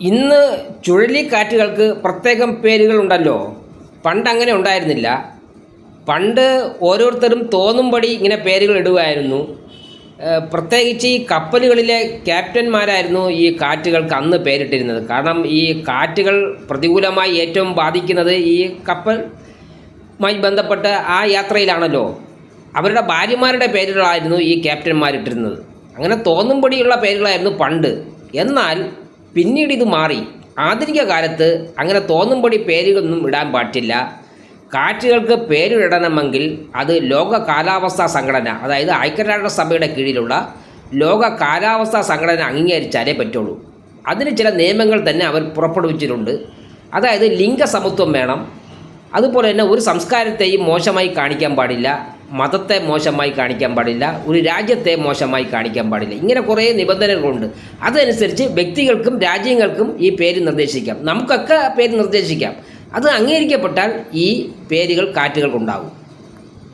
ഇന്ന് ചുഴലിക്കാറ്റുകൾക്ക് പ്രത്യേകം പേരുകളുണ്ടല്ലോ. പണ്ട് അങ്ങനെ ഉണ്ടായിരുന്നില്ല. പണ്ട് ഓരോരുത്തരും തോന്നുംപടി ഇങ്ങനെ പേരുകൾ ഇടുമായിരുന്നു ഏഹ് പ്രത്യേകിച്ച് ഈ കപ്പലുകളിലെ ക്യാപ്റ്റന്മാരായിരുന്നു ഈ കാറ്റുകൾക്ക് അന്ന് പേരിട്ടിരുന്നത്. കാരണം ഈ കാറ്റുകൾ പ്രതികൂലമായി ഏറ്റവും ബാധിക്കുന്നത് ഈ കപ്പലുമായി ബന്ധപ്പെട്ട ആ യാത്രയിലാണല്ലോ. അവരുടെ ഭാര്യമാരുടെ പേരുകളായിരുന്നു ഈ ക്യാപ്റ്റന്മാരിട്ടിരുന്നത്. അങ്ങനെ തോന്നുംപടിയുള്ള പേരുകളായിരുന്നു പണ്ട്. എന്നാൽ പിന്നീട് ഇത് മാറി. ആധുനിക കാലത്ത് അങ്ങനെ തോന്നുംപടി പേരുകളൊന്നും ഇടാൻ പാടില്ല. കാറ്റുകൾക്ക് പേരിടണമെങ്കിൽ അത് ലോക കാലാവസ്ഥാ സംഘടന അതായത് ഐക്യരാഷ്ട്രസഭയുടെ കീഴിലുള്ള ലോക കാലാവസ്ഥാ സംഘടന അംഗീകരിച്ചാലേ പറ്റുള്ളൂ. അതിന് ചില നിയമങ്ങൾ തന്നെ അവർ പുറപ്പെടുവിച്ചിട്ടുണ്ട്. അതായത് ലിംഗസമത്വം വേണം. അതുപോലെ തന്നെ ഒരു സംസ്കാരത്തെയും മോശമായി കാണിക്കാൻ പാടില്ല. മതത്തെ മോശമായി കാണിക്കാൻ പാടില്ല ഒരു രാജ്യത്തെ മോശമായി കാണിക്കാൻ പാടില്ല. ഇങ്ങനെ കുറേ നിബന്ധനകളുണ്ട്. അതനുസരിച്ച് വ്യക്തികൾക്കും രാജ്യങ്ങൾക്കും ഈ പേര് നിർദ്ദേശിക്കാം. നമുക്കൊക്കെ പേര് നിർദ്ദേശിക്കാം. അത് അംഗീകരിക്കപ്പെട്ടാൽ ഈ പേരുകൾ കാറ്റുകൾക്കുണ്ടാകും.